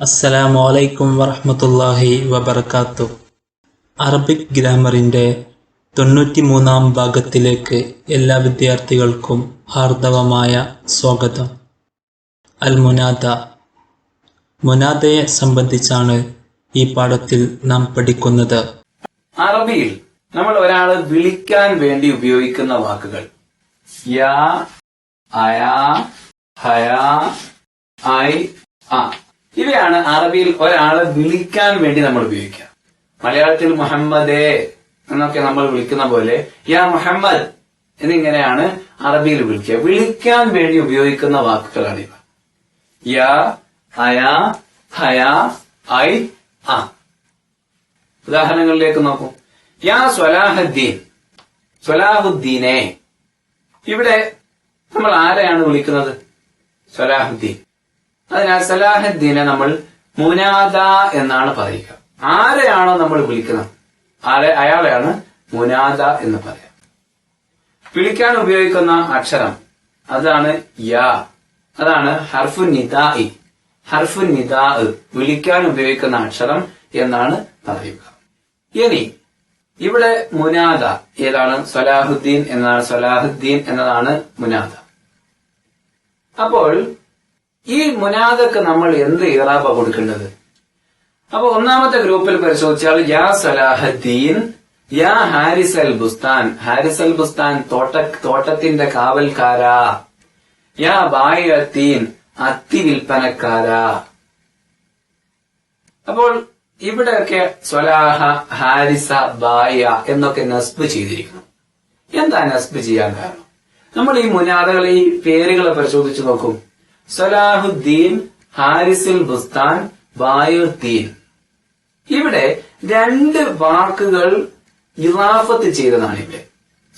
അസ്സലാമു അലൈക്കും വറഹ്മത്തുള്ളാഹി വബർക്കാത്തു അറബിക് ഗ്രാമറിന്റെ തൊണ്ണൂറ്റി മൂന്നാം ഭാഗത്തിലേക്ക് എല്ലാ വിദ്യാർത്ഥികൾക്കും ഹാർദവമായ സ്വാഗതം. അൽ മുനാദ മുനാദയെ സംബന്ധിച്ചാണ് ഈ പാഠത്തിൽ നാം പഠിക്കുന്നത്. അറബിയിൽ നമ്മൾ ഒരാളെ വിളിക്കാൻ വേണ്ടി ഉപയോഗിക്കുന്ന വാക്കുകൾ. യാ അയാ ഹയാ ഐ ആ ഇവയാണ് അറബിയിൽ ഒരാളെ വിളിക്കാൻ വേണ്ടി നമ്മൾ ഉപയോഗിക്കുക. മലയാളത്തിൽ മുഹമ്മദേ എന്നൊക്കെ നമ്മൾ വിളിക്കുന്ന പോലെ യാ മുഹമ്മദ് എന്നിങ്ങനെയാണ് അറബിയിൽ വിളിക്കുക. വിളിക്കാൻ വേണ്ടി ഉപയോഗിക്കുന്ന വാക്കുകളാണ് ഇവ. യാ അയാ ഹയാ ഐ അ. ഉദാഹരണങ്ങളിലേക്ക് നോക്കൂ. യാ സ്വലാഹുദ്ദീൻ സ്വലാഹുദ്ദീനെ. ഇവിടെ നമ്മൾ ആരെയാണ് വിളിക്കുന്നത്? സ്വലാഹുദ്ദീൻ. അതിനാൽ സലാഹുദ്ദീനെ നമ്മൾ മുനാദ എന്നാണ് പറയുക ആരെയാണോ നമ്മൾ വിളിക്കുന്നത്? ആരെ അയാളെയാണ് മുനാദ എന്ന് പറയാം. വിളിക്കാൻ ഉപയോഗിക്കുന്ന അക്ഷരം അതാണ് യാ. അതാണ് ഹർഫു നിദാഇ. ഹർഫു നിദാ വിളിക്കാൻ ഉപയോഗിക്കുന്ന അക്ഷരം എന്നാണ് പറയുക. ഇനി ഇവിടെ മുനാദ ഏതാണ്? സലാഹുദ്ദീൻ എന്നാണ് സലാഹുദ്ദീൻ എന്നതാണ് മുനാദ. അപ്പോൾ ഈ മുനാദക്ക് നമ്മൾ എന്ത് ഇറാബ കൊടുക്കേണ്ടത്? അപ്പൊ ഒന്നാമത്തെ ഗ്രൂപ്പിൽ പരിശോധിച്ചാൽ യാ സലാഹദ്ദീൻ യാ ഹാരിസ് അൽ ബുസ്താൻ. ഹാരിസ് അൽ ബുസ്താൻ തോട്ട തോട്ടത്തിന്റെ കാവൽക്കാരാ. യാ ബായത്തീൻ അത്തി വിൽപ്പനക്കാരാ. അപ്പോൾ ഇവിടെയൊക്കെ സ്വലാഹ ഹാരിസ ബായ എന്നൊക്കെ നസ്ബ് ചെയ്തിരിക്കുന്നു. എന്താ നസ്ബ് ചെയ്യാൻ കാരണം? നമ്മൾ ഈ മുനാദകളെ ഈ പേരുകളെ പരിശോധിച്ച് നോക്കും. സലാഹുദ്ദീൻ ഹാരിസുൽ ബുസ്താൻ ബായുദ്ദീൻ. ഇവിടെ രണ്ട് വാക്കുകൾ ഇറാഫത്ത് ചെയ്തതാണ് ഇവിടെ.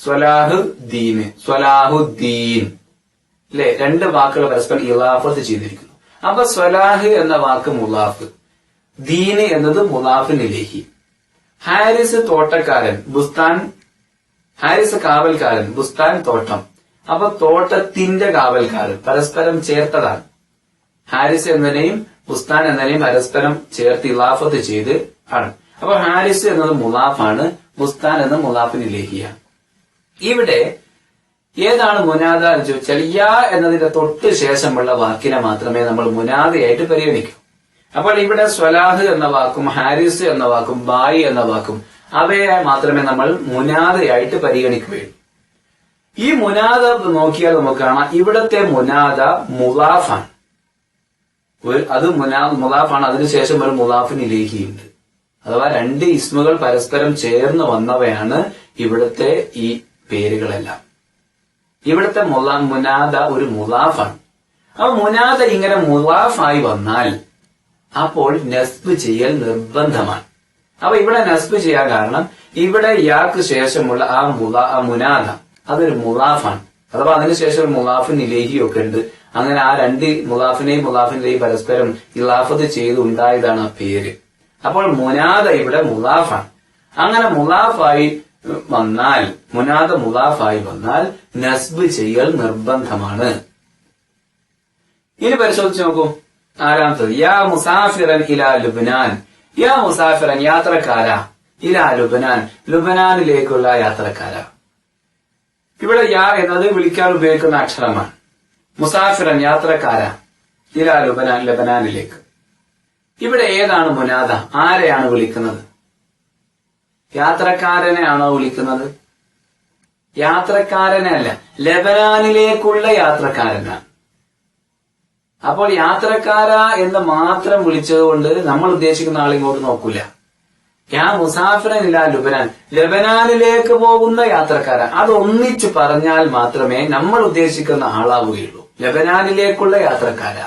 സ്വലാഹുദ്ദീന് സ്വലാഹുദ്ദീൻ അല്ലെ രണ്ട് വാക്കുകൾ പരസ്പരം ഇറാഫത്ത് ചെയ്തിരിക്കുന്നു. അപ്പൊ സ്വലാഹ് എന്ന വാക്ക് മുലാഫ്. ദീന് എന്നത് മുലാഫിനിലേഹി ഹാരിസ് തോട്ടക്കാരൻ ബുസ്താൻ ഹാരിസ് കാവൽക്കാരൻ ബുസ്താൻ തോട്ടം. അപ്പൊ തോട്ടത്തിന്റെ കാവൽക്കാർ പരസ്പരം ചേർത്തതാണ്. ഹാരിസ് എന്നതിനെയും ഉസ്താൻ എന്നതിനെയും പരസ്പരം ചേർത്ത് ഇലാഫത്ത് ചെയ്ത് ആണ്. അപ്പൊ ഹാരിസ് എന്നത് മുലാഫാണ് ഉസ്താൻ എന്ന മുലാഫിന് ലേഹിയ. ഇവിടെ ഏതാണ് മുനാദ എന്ന് ചോദിച്ചാൽ യാ എന്നതിന്റെ തൊട്ട് ശേഷമുള്ള വാക്കിനെ മാത്രമേ നമ്മൾ മുനാദയായിട്ട് പരിഗണിക്കൂ. അപ്പോൾ ഇവിടെ സ്വലാഹ് എന്ന വാക്കും ഹാരിസ് എന്ന വാക്കും ബായി എന്ന വാക്കും അവയെ മാത്രമേ നമ്മൾ മുനാദയായിട്ട് പരിഗണിക്കുകയുള്ളൂ. ഈ മുനാദ നോക്കിയാൽ നമുക്ക് കാണാം. ഇവിടത്തെ മുനാദ മുലാഫാണ് അത് മുനാ മുലാഫാണ് അതിനുശേഷം ഒരു മുലാഫിന് ഇലേഹിയുണ്ട്. അഥവാ രണ്ട് ഇസ്മുകൾ പരസ്പരം ചേർന്ന് വന്നവയാണ് ഇവിടുത്തെ ഈ പേരുകളെല്ലാം. ഇവിടുത്തെ മുലാ മുനാദ ഒരു മുലാഫാണ് അപ്പൊ മുനാദ ഇങ്ങനെ മുലാഫായി വന്നാൽ അപ്പോൾ നസ്ബ് ചെയ്യൽ നിർബന്ധമാണ്. അപ്പൊ ഇവിടെ നസ്ബ് ചെയ്യാൻ കാരണം ഇവിടെ യാക്ക് ശേഷമുള്ള ആ മുല മുനാദ അതൊരു മുലാഫാണ് അഥവാ അതിനുശേഷം ഒരു മുലാഫിൻ ഒക്കെ ഉണ്ട്. അങ്ങനെ ആ രണ്ട് മുലാഫിനെയും മുലാഫിന്റെയും പരസ്പരം ഇലാഫത്ത് ചെയ്ത് ഉണ്ടായതാണ് ആ പേര്. അപ്പോൾ മുനാദ ഇവിടെ മുലാഫാണ് അങ്ങനെ മുലാഫായി വന്നാൽ മുനാദ മുലാഫായി വന്നാൽ നസ്ബ് ചെയ്യൽ നിർബന്ധമാണ്. ഇനി പരിശോധിച്ച് നോക്കൂ. ആറാമത്തത് യാ മുസാഫിറൻ ഇലാ ലുബ്നാൻ. യാ മുസാഫിറൻ യാത്രക്കാരാ? ഇലാ ലുബ്നാൻ. ലുബ്നാനിലേക്കുള്ള യാത്രക്കാരാ. ഇവിടെ യാ എന്നത് വിളിക്കാൻ ഉപയോഗിക്കുന്ന അക്ഷരമാണ് മുസാഫിറൻ യാത്രക്കാര. ഇലാ ലബനാനിലേക്ക്. ഇവിടെ ഏതാണ് മുനാദ? ആരെയാണ് വിളിക്കുന്നത്? യാത്രക്കാരനെ ആണോ വിളിക്കുന്നത്? യാത്രക്കാരനെ അല്ല ലബനാനിലേക്കുള്ള യാത്രക്കാരനാണ്. അപ്പോൾ യാത്രക്കാര എന്ന് മാത്രം വിളിച്ചത് കൊണ്ട് നമ്മൾ ഉദ്ദേശിക്കുന്ന ആളിങ്ങോട്ട് നോക്കൂല. യാ മുസാഫിറനില്ല ലുബനാൻ. ലബനാനിലേക്ക് പോകുന്ന യാത്രക്കാരൻ അത് ഒന്നിച്ചു പറഞ്ഞാൽ മാത്രമേ നമ്മൾ ഉദ്ദേശിക്കുന്ന ആളാവുകയുള്ളൂ. ലബനാനിലേക്കുള്ള യാത്രക്കാര.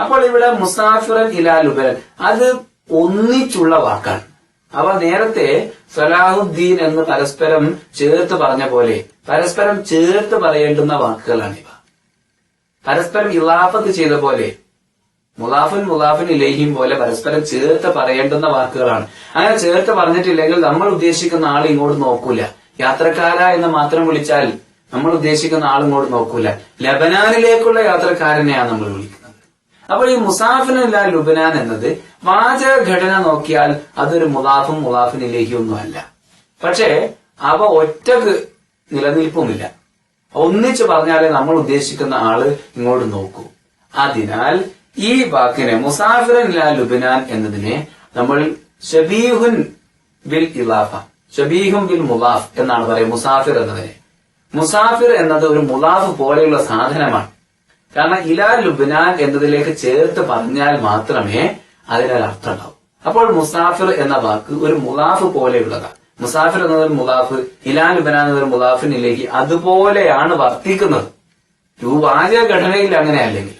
അപ്പോൾ ഇവിടെ മുസാഫിറൻ ഇലാ ലുബനൻ. അത് ഒന്നിച്ചുള്ള വാക്കാണ്. അവ നേരത്തെ സലാഹുദ്ദീൻ എന്ന് പരസ്പരം ചേർത്ത് പറഞ്ഞ പോലെ പരസ്പരം ചേർത്ത് പറയേണ്ടുന്ന വാക്കുകളാണിവ. പരസ്പരം ഇലാഫത്ത് ചെയ്ത പോലെ മുലാഫിൻ മുലാഫുൻ ഇലേഹിം പോലെ പരസ്പരം ചേർത്ത് പറയേണ്ടുന്ന വാക്കുകളാണ്. അങ്ങനെ ചേർത്ത് പറഞ്ഞിട്ടില്ലെങ്കിൽ നമ്മൾ ഉദ്ദേശിക്കുന്ന ആൾ ഇങ്ങോട്ട് നോക്കൂല. യാത്രക്കാര എന്ന് മാത്രം വിളിച്ചാൽ നമ്മൾ ഉദ്ദേശിക്കുന്ന ആൾ ഇങ്ങോട്ട് നോക്കൂല. ലബനാനിലേക്കുള്ള യാത്രക്കാരനെയാണ് നമ്മൾ വിളിക്കുന്നത്. അപ്പോൾ ഈ മുസാഫിനല്ല ലുബനാൻ എന്നത് വാചക ഘടന നോക്കിയാൽ അതൊരു മുലാഫും മുലാഫിൻ ഇലേഹിയൊന്നും ഒന്നുമല്ല പക്ഷേ അവ ഒറ്റയ്ക്ക് നിലനിൽപ്പുമില്ല. ഒന്നിച്ചു പറഞ്ഞാലേ നമ്മൾ ഉദ്ദേശിക്കുന്ന ആൾ ഇങ്ങോട്ട് നോക്കൂ. അതിനാൽ ഈ വാക്കിനെ മുസാഫിറൻ ലാ ലുബിനാൻ എന്നതിനെ നമ്മൾ ഷബീഹുൻ ബിൽ ഇലാഫ ഷബീഹുൻ ബിൽ മുലാഫ് എന്നാണ് പറയുന്നത് മുസാഫിർ എന്നതിനെ. മുസാഫിർ എന്നത് ഒരു മുലാഫ് പോലെയുള്ള സാധനമാണ്. കാരണം ഇലാ ലുബിനാൻ എന്നതിലേക്ക് ചേർത്ത് പറഞ്ഞാൽ മാത്രമേ അതിനൊരു അർത്ഥം ഉണ്ടാവൂ അപ്പോൾ മുസാഫിർ എന്ന വാക്ക് ഒരു മുലാഫ് പോലെയുള്ളതാണ്. മുസാഫിർ എന്നതൊരു മുലാഫ് ഇലാ ലുബ്നാൻ എന്നൊരു മുലാഫിനിലേക്ക് അതുപോലെയാണ് വർത്തിക്കുന്നത്. വാചക ഘടനയിൽ അങ്ങനെ അല്ലെങ്കിൽ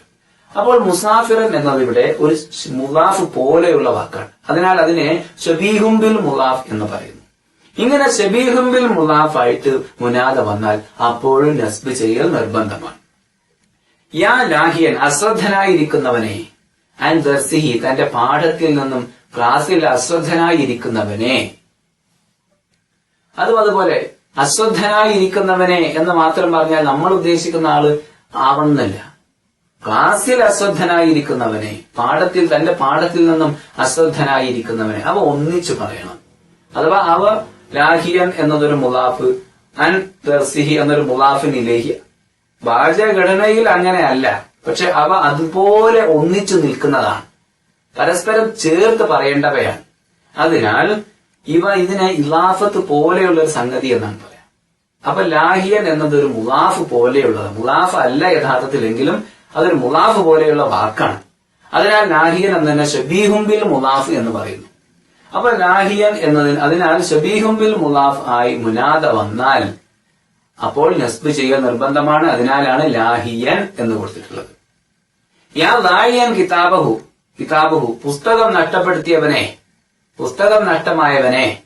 അപ്പോൾ മുസാഫിറൻ എന്നത് ഇവിടെ ഒരു മുലാഫ് പോലെയുള്ള വാക്കാണ്. അതിനാൽ അതിനെ ഷബീഹുംബിൽ മുലാഫ് എന്ന് പറയുന്നു. ഇങ്ങനെ ഷബീഹുംബിൽ മുലാഫായിട്ട് മുനാദ വന്നാൽ അപ്പോഴും നസ്ബ് ചെയ്യൽ നിർബന്ധമാണ്. യാ ലാഹിയൻ അശ്രദ്ധനായിരിക്കുന്നവനെ ആൻഡ് ദർസിഹി തന്റെ പാഠത്തിൽ നിന്നും ക്ലാസ്സിൽ അശ്രദ്ധനായിരിക്കുന്നവനെ. അതും അതുപോലെ അശ്രദ്ധനായിരിക്കുന്നവനെ എന്ന് മാത്രം പറഞ്ഞാൽ നമ്മൾ ഉദ്ദേശിക്കുന്ന ആൾ ആവണമെന്നില്ല. ക്ലാസ്സിൽ അശ്രദ്ധനായിരിക്കുന്നവനെ പാഠത്തിൽ തന്റെ പാഠത്തിൽ നിന്നും അശ്രദ്ധനായിരിക്കുന്നവനെ അവ ഒന്നിച്ചു പറയണം. അഥവാ അവ ലാഹിയൻ എന്നതൊരു മുലാഫ് അൻ തെർസിഹി എന്നൊരു മുലാഫിനിലേക്ക് ഭാഷഘടനയിൽ അങ്ങനെയല്ല പക്ഷെ അവ അതുപോലെ ഒന്നിച്ചു നിൽക്കുന്നതാണ്. പരസ്പരം ചേർത്ത് പറയേണ്ടവയാണ്. അതിനാൽ ഇവ ഇതിനെ ഇലാഫത്ത് പോലെയുള്ള ഒരു സംഗതി എന്നാണ് പറയാം. അപ്പൊ ലാഹിയൻ എന്നത് ഒരു മുലാഫ് പോലെയുള്ളത് മുലാഫ് അല്ല യഥാർത്ഥത്തിലെങ്കിലും അതൊരു മുലാഫ് പോലെയുള്ള വാക്കാണ്. അതിനാൽ നാഹിയൻ എന്നതിനെ ഷബീഹുംബിൽ മുലാഫ് എന്ന് പറയുന്നു. അപ്പൊ നാഹിയൻ എന്നതിന് അതിനാൽ ഷബീഹുംബിൽ മുലാഫ് ആയി മുനാദ വന്നാൽ അപ്പോൾ നസ്ബ് ചെയ്യൽ നിർബന്ധമാണ്. അതിനാലാണ് ലാഹിയൻ എന്ന് കൊടുത്തിട്ടുള്ളത്. യാ ലാഹിയൻ കിതാബഹു കിതാബഹു പുസ്തകം നഷ്ടപ്പെടുത്തിയവനെ പുസ്തകം നഷ്ടമായവനെ.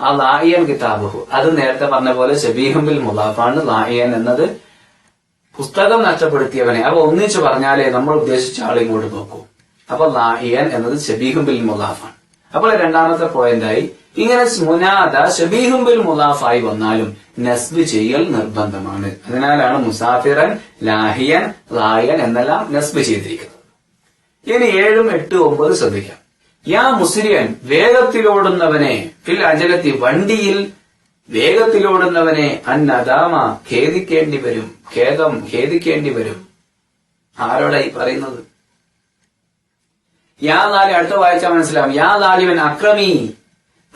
ആ ലാഹിയൻ കിതാബഹു. അത് നേരത്തെ പറഞ്ഞ പോലെ ഷബീഹുംബിൽ മുലാഫാണ് ലാഹിയൻ എന്നത്. പുസ്തകം നഷ്ടപ്പെടുത്തിയവനെ അപ്പൊ ഒന്നിച്ചു പറഞ്ഞാലേ നമ്മൾ ഉദ്ദേശിച്ച ആളിങ്ങോട്ട് നോക്കൂ. അപ്പൊ ലാഹിയൻ എന്നത് ഷബീഹുംബിൽ മുലാഫാണ്. അപ്പോൾ രണ്ടാമത്തെ പോയിന്റ് ആയി ഇങ്ങനെ മുനാദ ഷബീഹുംബിൽ മുലാഫായി വന്നാലും നസ്ബ് ചെയ്യൽ നിർബന്ധമാണ്. അതിനാലാണ് മുസാഫിറൻ ലാഹിയൻ ലായൻ എന്നെല്ലാം നസ്ബ് ചെയ്തിരിക്കുന്നത്. ഇനി ഏഴും എട്ട് ഒമ്പത് ശ്രദ്ധിക്കാം. യാ മുസ്ലിയൻ വേഗത്തിലോടുന്നവനെ ഫിൽ അജലത്തി വണ്ടിയിൽ വേഗത്തിലോടുന്നവനെ അന്നദാമ ഖേദിക്കേണ്ടി വരും ഖേദം ഖേദിക്കേണ്ടി വരും. ആരോടായി പറയുന്നത്? യാ നാലി അടുത്ത വായിച്ചാൽ മനസ്സിലാവും. യാ നാലിവൻ അക്രമി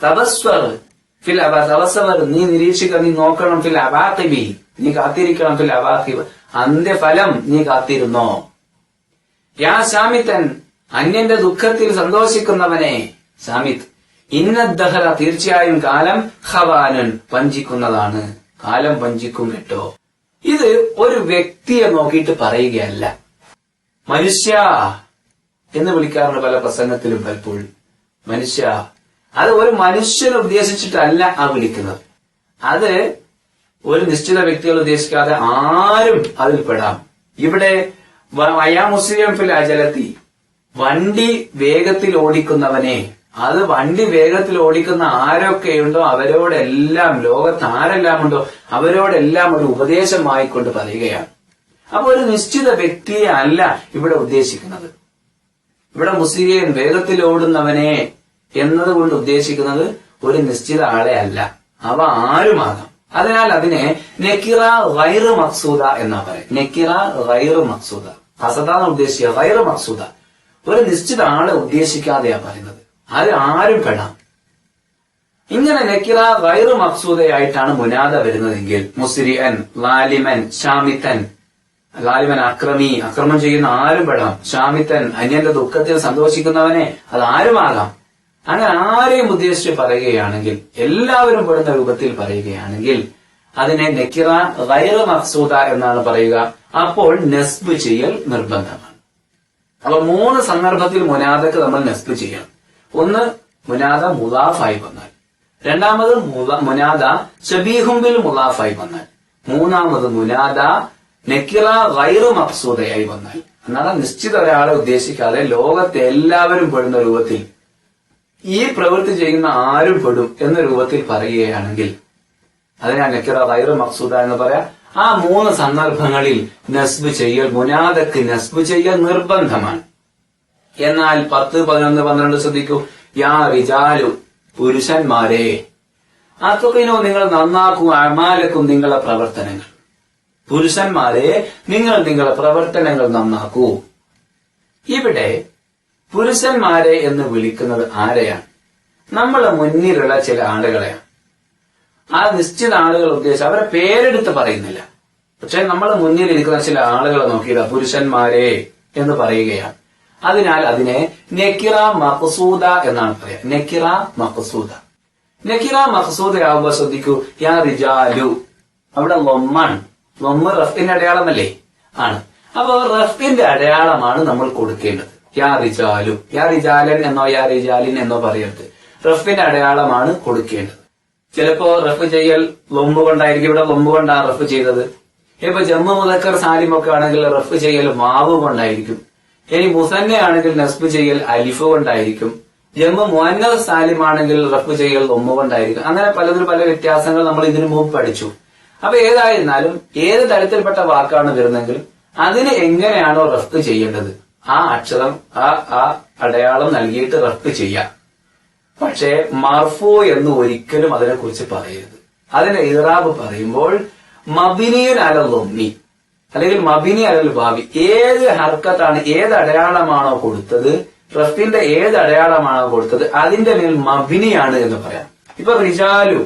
തപസ്വർ ഫിൽ തപസ്വർ നീ നിരീക്ഷിക്കുക നീ നോക്കണം ഫിൽ അബാത്തിബി നീ കാത്തിരിക്കണം ഫിൽ അബാത്തിബ് അന്ത്യഫലം നീ കാത്തിരുന്നോ? യാ ശാമിത്തൻ അന്യന്റെ ദുഃഖത്തിൽ സന്തോഷിക്കുന്നവനെ ശാമിത്ത് ഇന്നദ്ദഹറ തീർച്ചയായും കാലം ഖവാനൻ വഞ്ചിക്കുന്നതാണ്. കാലം വഞ്ചിക്കും കേട്ടോ. ഇത് ഒരു വ്യക്തിയെ നോക്കിയിട്ട് പറയുകയല്ല. മനുഷ്യ എന്ന് വിളിക്കാറുണ്ട് പല പ്രസംഗത്തിലും പലപ്പോഴും. മനുഷ്യ അത് ഒരു മനുഷ്യനെ ഉദ്ദേശിച്ചിട്ടല്ല ആ വിളിക്കുന്നത്. അത് ഒരു നിശ്ചിത വ്യക്തികൾ ഉദ്ദേശിക്കാതെ ആരും അതിൽ പെടാം. ഇവിടെ വയാ മുസ്ലിം ഫിൽ അജലത്തി. വണ്ടി വേഗത്തിൽ ഓടിക്കുന്നവനെ അത് വണ്ടി വേഗത്തിൽ ഓടിക്കുന്ന ആരൊക്കെയുണ്ടോ അവരോടെല്ലാം ലോകത്ത് ആരെല്ലാം ഉണ്ടോ അവരോടെല്ലാം ഒരു ഉപദേശമായിക്കൊണ്ട് പറയുകയാണ്. അപ്പൊ ഒരു നിശ്ചിത വ്യക്തിയെ അല്ല ഇവിടെ ഉദ്ദേശിക്കുന്നത്. ഇവിടെ മുസ്ലിം വേഗത്തിൽ ഓടുന്നവനെ എന്നതുകൊണ്ട് ഉദ്ദേശിക്കുന്നത് ഒരു നിശ്ചിത ആളെ അല്ല. അവ ആരുമാകാം? അതിനാൽ അതിനെ നെക്കിറ വൈറു മക്സൂദ എന്നാ പറയും. നെക്കിറ വൈറു മക്സൂദ. ഹസദാന്ന് ഉദ്ദേശിക്കുക വൈറു മക്സൂദ. ഒരു നിശ്ചിത ആളെ ഉദ്ദേശിക്കാതെയാ പറയുന്നത്. അത് ആരും പെടാം. ഇങ്ങനെ നെക്കിറ വൈറു മക്സൂദയായിട്ടാണ് മുനാദ വരുന്നതെങ്കിൽ മുസ്ലിയൻ ലാലിമൻ ഷാമിത്തൻ ലാലിമൻ അക്രമി അക്രമം ചെയ്യുന്ന ആരും പെടാം. ഷാമിത്തൻ അന്യന്റെ ദുഃഖത്തിൽ സന്തോഷിക്കുന്നവനെ അത് ആരുമാകാം അങ്ങനെ ആരെയും ഉദ്ദേശിച്ച് പറയുകയാണെങ്കിൽ എല്ലാവരും പെടുന്ന രൂപത്തിൽ പറയുകയാണെങ്കിൽ അതിനെ നെക്കിറ വൈറു മക്സൂദ എന്നാണ് പറയുക. അപ്പോൾ നെസ്ബ് ചെയ്യൽ നിർബന്ധമാണ്. അപ്പൊ മൂന്ന് സന്ദർഭത്തിൽ മുനാദക്ക് നമ്മൾ നെസ്ബ് ചെയ്യണം. ഒന്ന് മുനാദ മുലാഫായി വന്നാൽ രണ്ടാമത് മുനാദ ഷബീഹുംബിൽ മുലാഫായി വന്നാൽ മൂന്നാമത് മുനാദ നെക്കിറ വൈറു മക്സൂദയായി വന്നാൽ. എന്നാൽ നിശ്ചിത ഒരാളെ ഉദ്ദേശിക്കാതെ ലോകത്തെ എല്ലാവരും പെടുന്ന രൂപത്തിൽ ഈ പ്രവൃത്തി ചെയ്യുന്ന ആരും പെടും എന്ന രൂപത്തിൽ പറയുകയാണെങ്കിൽ അതിനാ നെക്കിറ വൈറു മക്സൂദ എന്ന് പറയാം. ആ മൂന്ന് സന്ദർഭങ്ങളിൽ നസ്ബ് ചെയ്യൽ മുനാദക്ക് നസ്ബ് ചെയ്യൽ നിർബന്ധമാണ്. എന്നാൽ പത്ത് പതിനൊന്ന് പന്ത്രണ്ട് ശ്രദ്ധിക്കൂ. യാ റിജാലു പുരുഷന്മാരെ. അത്തുക്കിനോ നിങ്ങൾ നന്നാക്കും അമാലക്കും നിങ്ങളുടെ പ്രവർത്തനങ്ങൾ. പുരുഷന്മാരെ നിങ്ങൾ നിങ്ങളുടെ പ്രവർത്തനങ്ങൾ നന്നാക്കൂ. ഇവിടെ പുരുഷന്മാരെ എന്ന് വിളിക്കുന്നത് ആരെയാണ്? നമ്മളെ മുന്നിലുള്ള ചില ആളുകളെയാണ്. ആ നിശ്ചിത ആളുകൾ ഉദ്ദേശിച്ച് അവരെ പേരെടുത്ത് പറയുന്നില്ല. പക്ഷെ നമ്മളെ മുന്നിൽ ഇരിക്കുന്ന ചില ആളുകളെ നോക്കിയതാ പുരുഷന്മാരെ എന്ന് പറയുകയാണ്. അതിനാൽ അതിനെ നെക്കിറ മഖസൂദ എന്നാണ് പറയാ. നെക്കിറ മഖസൂദ. നെക്കിറ മഖസൂദ ആവുമ്പോ ശ്രദ്ധിക്കൂ യാ റിജാലു. അവിടെ ലൊമ്മാണ്. ലൊമ്മ് റഫിന്റെ അടയാളമല്ലേ? ആണ്. അപ്പൊ റഫിന്റെ അടയാളമാണ് നമ്മൾ കൊടുക്കേണ്ടത്. യാ റിജാലു. യാ റിജാലൻ എന്നോ യാ റിജാലിൻ എന്നോ പറയരുത്. റഫിന്റെ അടയാളമാണ് കൊടുക്കേണ്ടത്. ചിലപ്പോ റഫ് ചെയ്യൽ ലൊമ്പ് കൊണ്ടായിരിക്കും. ഇവിടെ ലൊമ്പ് കൊണ്ടാണ് റഫ് ചെയ്തത്. ഇപ്പൊ ജമ്മു മുതക്കർ സാലിമൊക്കെ ആണെങ്കിൽ റഫ് ചെയ്യൽ മാവ് കൊണ്ടായിരിക്കും. ഇനി മുസന്ന ആണെങ്കിൽ നസ്ബ് ചെയ്യൽ അലിഫ് കൊണ്ടായിരിക്കും. ജമ്മു സാലിം ആണെങ്കിൽ റഫ് ചെയ്യൽ ഒമ്മ കൊണ്ടായിരിക്കും. അങ്ങനെ പലതിലും പല വ്യത്യാസങ്ങൾ നമ്മൾ ഇതിനു മുമ്പ് പഠിച്ചു. അപ്പൊ ഏതായിരുന്നാലും ഏത് തരത്തിൽപ്പെട്ട വാക്കാണ് വരുന്നെങ്കിൽ അതിന് എങ്ങനെയാണോ റഫ് ചെയ്യേണ്ടത്? ആ അക്ഷരം ആ ആ അടയാളം നൽകിയിട്ട് റഫ് ചെയ്യാം. പക്ഷേ മർഫോ എന്ന് ഒരിക്കലും അതിനെക്കുറിച്ച് പറയരുത്. അതിന്റെ ഇറാബ് പറയുമ്പോൾ മബിനിയൻ അലല്ലൊന്നി അല്ലെങ്കിൽ മബിനി അല്ലെങ്കിൽ ഭാവി ഏത് ഹർക്കത്താണ് ഏത് അടയാളമാണോ കൊടുത്തത് റഫിന്റെ ഏത് അടയാളമാണോ കൊടുത്തത് അതിന്റെ മേൽ മബിനിയാണ് എന്ന് പറയാം. ഇപ്പൊ റിജാലു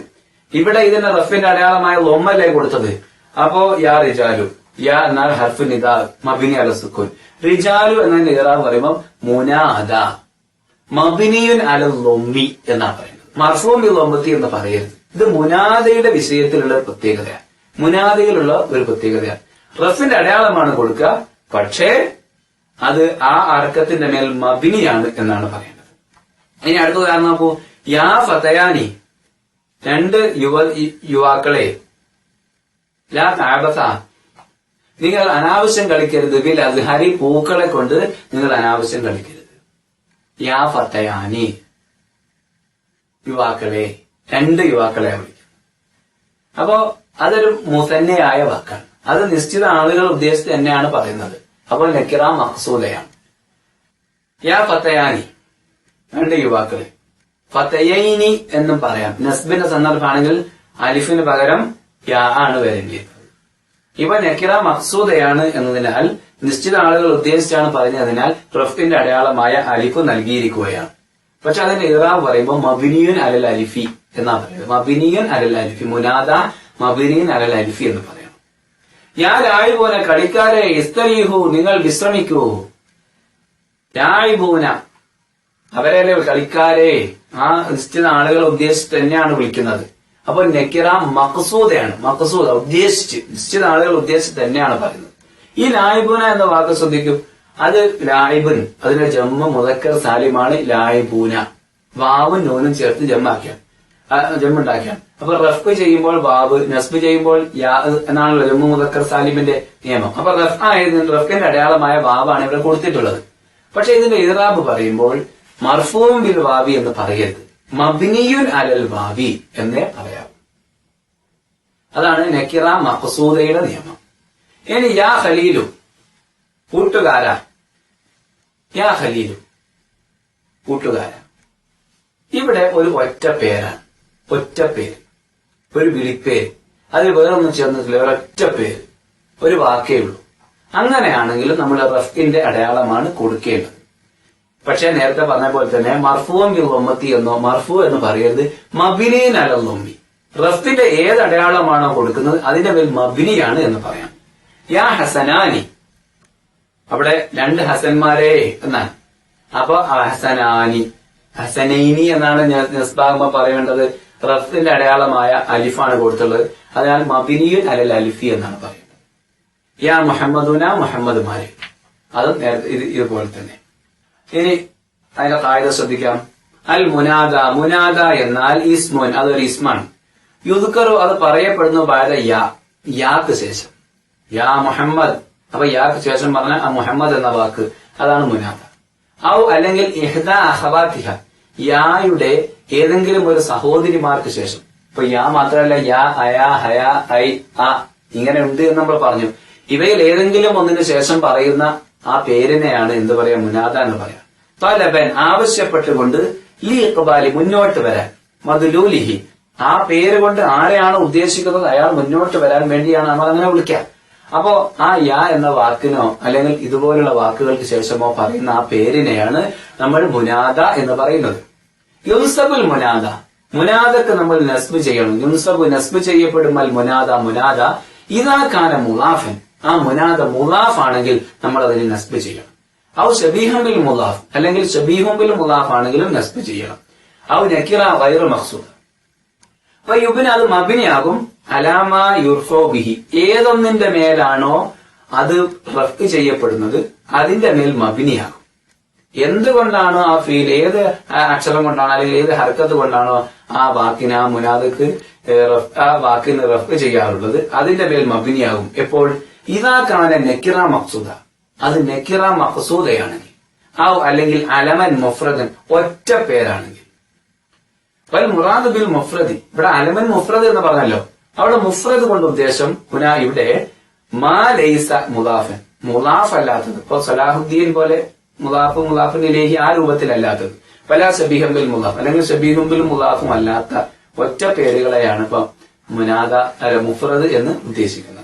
ഇവിടെ ഇതിന്റെ റഫിന്റെ അടയാളമായ ലൊമ്മല്ലേ കൊടുത്തത്? അപ്പോ യാ റിജാലു യാ എന്നാൽ ഹർഫ് നിദാ മബിനി അല സുക്കുൻ. റിജാലു എന്നതിന്റെ ഇറാബ് പറയുമ്പോൾ മുനാദ മബിനിയുൻ അല ലൊമ്മി എന്നാണ് പറയുന്നത്. മർഫൂം ലൊമ്പത്തി എന്ന് പറയരുത്. ഇത് മുനാദയുടെ വിഷയത്തിലുള്ള പ്രത്യേകതയാണ്. മുനാദയിലുള്ള ഒരു പ്രത്യേകതയാണ്. റഫിന്റെ അടയാളമാണ് കൊടുക്കുക. പക്ഷേ അത് ആ അർക്കത്തിന്റെ മേൽ മബിനിയാണ് എന്നാണ് പറയുന്നത്. ഇനി അടുത്ത ഉദാഹരണം നോക്കൂ. യാ ഫതയാനി. രണ്ട് യുവ യുവാക്കളെ. ലാ താപസ നിങ്ങൾ അനാവശ്യം കളിക്കരുത്. ബിൽ അസ്ഹരി പൂക്കളെ കൊണ്ട് നിങ്ങൾ അനാവശ്യം കളിക്കരുത്. യാ ഫത്തയാനി യുവാക്കളെ. രണ്ട് യുവാക്കളെ വിളിക്കും. അപ്പോ അതൊരു മുസന്നയായ വാക്കാണ്. അത് നിശ്ചിത ആളുകൾ ഉദ്ദേശിച്ച് തന്നെയാണ് പറയുന്നത്. അപ്പോൾ നക്കിറ മഹസൂലയാണ് യാ ഫത്തയാനി രണ്ട് യുവാക്കൾ ഫത്തയൈനി എന്നും പറയാം. നസ്ബിന്റെ സന്ദർഭമാണെങ്കിൽ അലിഫിന് പകരം യാ ആണ് വരേണ്ടിയിരുന്നത് ഇവ നക്കിറ മക്സൂദയാണ് എന്നതിനാൽ നിശ്ചിത ആളുകൾ ഉദ്ദേശിച്ചാണ് പറഞ്ഞതിനാൽ റഫിന്റെ അടയാളമായ അലിഫ് നൽകിയിരിക്കുകയാണ്. പക്ഷെ അതിന്റെ ഇറാബ് പറയുമ്പോൾ മബിനിയുൻ അലൽ അലിഫി എന്നാണ് പറയുന്നത്. മബിനിയുൻ അലൽ അലിഫി മുനാദ മബിനിയൻ അലൽ അലിഫി എന്ന് പറയണം ഞാൻ രായിബൂന കളിക്കാരെ ഇസ്തരീഹു നിങ്ങൾ വിശ്രമിക്കൂ. രായിബൂന അവരെ കളിക്കാരെ? ആ നിശ്ചിത ആളുകൾ ഉദ്ദേശിച്ച് തന്നെയാണ് വിളിക്കുന്നത്. അപ്പൊ നെക്കിറ മക്സൂദയാണ്. മക്സൂദ ഉദ്ദേശിച്ച് നിശ്ചിത ആളുകൾ ഉദ്ദേശിച്ച് തന്നെയാണ് പറയുന്നത്. ഈ ലായിബൂന എന്ന വാക്ക് ശ്രദ്ധിക്കും. അത് ലായിബുൻ അതിന്റെ ജമ്മ മുതക്കർ സാലിമാണ് ലായിബൂന. വാവും നൂനും ചേർത്ത് ജമ്മാക്കിയാണ്. ജമ്മുണ്ടാക്കിയാണ് അപ്പൊ റഫ് ചെയ്യുമ്പോൾ വാവ് നസ്ബ് ചെയ്യുമ്പോൾ യാ എന്നാണല്ലോ ജമ്മു മുതക്കർ സാലിമിന്റെ നിയമം. അപ്പൊ റഫ് ആയതിന് റഫിന്റെ അടയാളമായ വാവാണ് ഇവിടെ കൊടുത്തിട്ടുള്ളത്. പക്ഷെ ഇതിന്റെ ഇറാബ് പറയുമ്പോൾ മർഫൂം ബിൽ വാവി എന്ന് പറയരുത്. മബ്നിയുൻ അലൽ വാവി എന്നേ പറയാം അതാണ് നക്കിറ മഖസൂദയുടെ നിയമം. ഇനി യാ ഖലീലു കൂട്ടുകാര. യാ ഖലീലു കൂട്ടുകാര. ഇവിടെ ഒരു ഒറ്റ പേരാണ്. ഒറ്റ പേര് ഒരു വിളിപ്പേര്. അതിൽ വേറൊന്നും ചേർന്നിട്ടില്ല. ഒരൊറ്റ പേര് ഒരു വാക്കേ ഉള്ളൂ. അങ്ങനെയാണെങ്കിലും നമ്മൾ റഫിന്റെ അടയാളമാണ് കൊടുക്കേണ്ടത്. പക്ഷെ നേരത്തെ പറഞ്ഞ പോലെ തന്നെ മർഫുവും ഉമ്മത്തി എന്നോ മർഫു എന്ന് പറയരുത്. മബിനീൻ അലൊമ്പി റഫിന്റെ ഏത് അടയാളമാണോ കൊടുക്കുന്നത് അതിന്റെ മേൽ മബിനിയാണ് എന്ന് പറയാം. യാ ഹസനാനി. അവിടെ രണ്ട് ഹസന്മാരെ എന്നാണ്. അപ്പൊ ഹസനാനി ഹസനൈനി എന്നാണ് ഞാൻ നിസ്ബാഗ്മ പറയേണ്ടത്. റഫിന്റെ അടയാളമായ അലിഫാണ് കൊടുത്തുള്ളത്. അതിനാൽ മബിനിയുൻ അലൽ അലിഫി എന്നാണ് പറയുന്നത്. യാ മുഹമ്മദുന മുഹമ്മദ്മാര് അതും നേരത്തെ ഇത് ഇതുപോലെ തന്നെ. ഇനി അതിന്റെ കായത ശ്രദ്ധിക്കാം. അൽ മുനാദ മുനാദ എന്നാൽ ഇസ്മോൻ അതൊരു ഇസ്മാണ്. യുദ്ക്കറു അത് പറയപ്പെടുന്നു പാത യാ. യാക്ക് ശേഷം. യാ മുഹമ്മദ്. അപ്പൊ യാക്ക് ശേഷം പറഞ്ഞ ആ മുഹമ്മദ് എന്ന വാക്ക്. അതാണ് മുനാദ. ഔ അല്ലെങ്കിൽ യായുടെ ഏതെങ്കിലും ഒരു സഹോദരിമാർക്ക് ശേഷം. ഇപ്പൊ യാ മാത്രമല്ല യാ അയാ ഹയ ഐ അ ഇങ്ങനെ ഉണ്ട് എന്ന് നമ്മൾ പറഞ്ഞു. ഇവയിൽ ഏതെങ്കിലും ഒന്നിനു ശേഷം പറയുന്ന ആ പേരിനെയാണ് എന്ത് പറയാ? മുനാദ എന്ന് പറയാം. തലബൻ ആവശ്യപ്പെട്ടുകൊണ്ട് ലീ ഇക്ബാലി മുന്നോട്ട് വരാൻ മധുലൂലിഹി ആ പേര് കൊണ്ട് ആരെയാണ് ഉദ്ദേശിക്കുന്നത്? അയാൾ മുന്നോട്ട് വരാൻ വേണ്ടിയാണ് നമ്മൾ അങ്ങനെ വിളിക്കുക. അപ്പോ ആ യാ എന്ന വാക്കിനോ അല്ലെങ്കിൽ ഇതുപോലുള്ള വാക്കുകൾക്ക് ശേഷമോ പറയുന്ന ആ പേരിനെയാണ് നമ്മൾ മുനാദ എന്ന് പറയുന്നത്. യുൻസബുൽ മുനാദ. മുനാദക്ക് നമ്മൾ നസ്ബ് ചെയ്യണം. യുൻസബു നസ്ബ് ചെയ്യപ്പെടുമ്പോൾ മുനാദ മുനാദ ഇതാ കാന മുലാഫൻ ആ മുനാദ മുലാഫ് ആണെങ്കിൽ നമ്മൾ അതിനെ നസ്ബ് ചെയ്യണം. ഔ ഷബീഹുബിൽ മുലാഫ് അല്ലെങ്കിൽ ഷബീഹുബിൽ മുലാഫ് ആണെങ്കിലും നസ്ബ് ചെയ്യണം. ഔ നക്കിറ വൈറു മഖ്സൂദ്. അപ്പൊ യുബിന് അത് മബിനിയാകും. അലാമ യുർഫോ ബിഹി. ഏതൊന്നിന്റെ മേലാണോ അത് റഫ് ചെയ്യപ്പെടുന്നത് അതിന്റെ മേൽ മബിനിയാകും. എന്തുകൊണ്ടാണോ ആ ഫീൽ ഏത് അക്ഷരം കൊണ്ടാണ് അല്ലെങ്കിൽ ഏത് ഹർക്കത്ത് കൊണ്ടാണോ ആ വാക്കിന് ആ മുനാദക്ക് ആ വാക്കിന് റഫ് ചെയ്യാറുള്ളത് അതിന്റെ മേൽ മബിനിയാകും. എപ്പോൾ? ഇതാ കാണ നെക്കിറ മക്സൂദ അത് നെക്കിറ മക്സൂദയാണെങ്കിൽ ആ അല്ലെങ്കിൽ അലമൻ മുഫ്രദൻ ഒറ്റ പേരാണെങ്കിൽ. വൽ മുറാദ് ബിൽ മുഫ്രദി. ഇവിടെ അലമൻ മുഫ്രദ് എന്ന് പറഞ്ഞല്ലോ. അവിടെ മുഫ്രദ് കൊണ്ട് ഉദ്ദേശം പുന ഇവിടെ മാ ലൈസ മുദാഫൻ. മുദാഫ് അല്ലാത്തത് ഇപ്പൊ സലാഹുദ്ദീൻ പോലെ മുലാഫ് മുലാഫിനിലേഹി ആ രൂപത്തിലല്ലാത്തത് പല ഷബീഹം ബിൽ മുലാഫ് അല്ലെങ്കിൽ ഷബീഹും ബിൽ മുലാഫും അല്ലാത്ത ഒറ്റ പേരുകളെയാണ് ഇപ്പൊ മുനാദ അല്ല മുഫ്രദ് എന്ന് ഉദ്ദേശിക്കുന്നത്.